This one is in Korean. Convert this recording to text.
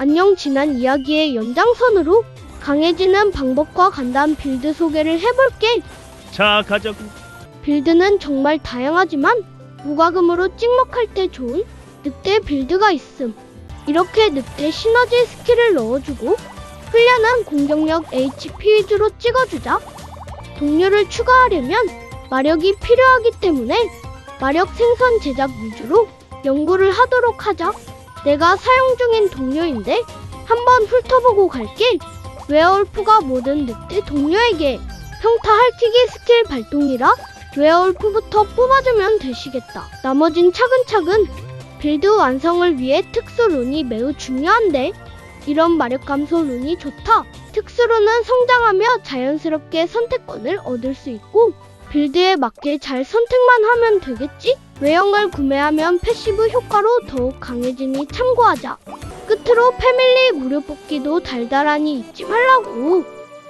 안녕 지난 이야기의 연장선으로 강해지는 방법과 간단한 빌드 소개를 해볼게. 자 가자고 빌드는 정말 다양하지만 무과금으로 찍먹할 때 좋은 늑대 빌드가 있음. 이렇게 늑대 시너지 스킬을 넣어주고 훈련은 공격력 HP 위주로 찍어주자. 동료를 추가하려면 마력이 필요하기 때문에 마력 생선 제작 위주로 연구를 하도록 하자. 내가 사용 중인 동료인데 한번 훑어보고 갈게. 웨어울프가 모든 늑대 동료에게 평타 할퀴기 스킬 발동이라 웨어울프부터 뽑아주면 되시겠다. 나머진 차근차근 빌드 완성을 위해 특수 룬이 매우 중요한데 이런 마력 감소 룬이 좋다. 특수 룬은 성장하며 자연스럽게 선택권을 얻을 수 있고 빌드에 맞게 잘 선택만 하면 되겠지? 외형을 구매하면 패시브 효과로 더욱 강해지니 참고하자. 끝으로 패밀리 무료 뽑기도 달달하니 잊지 말라고.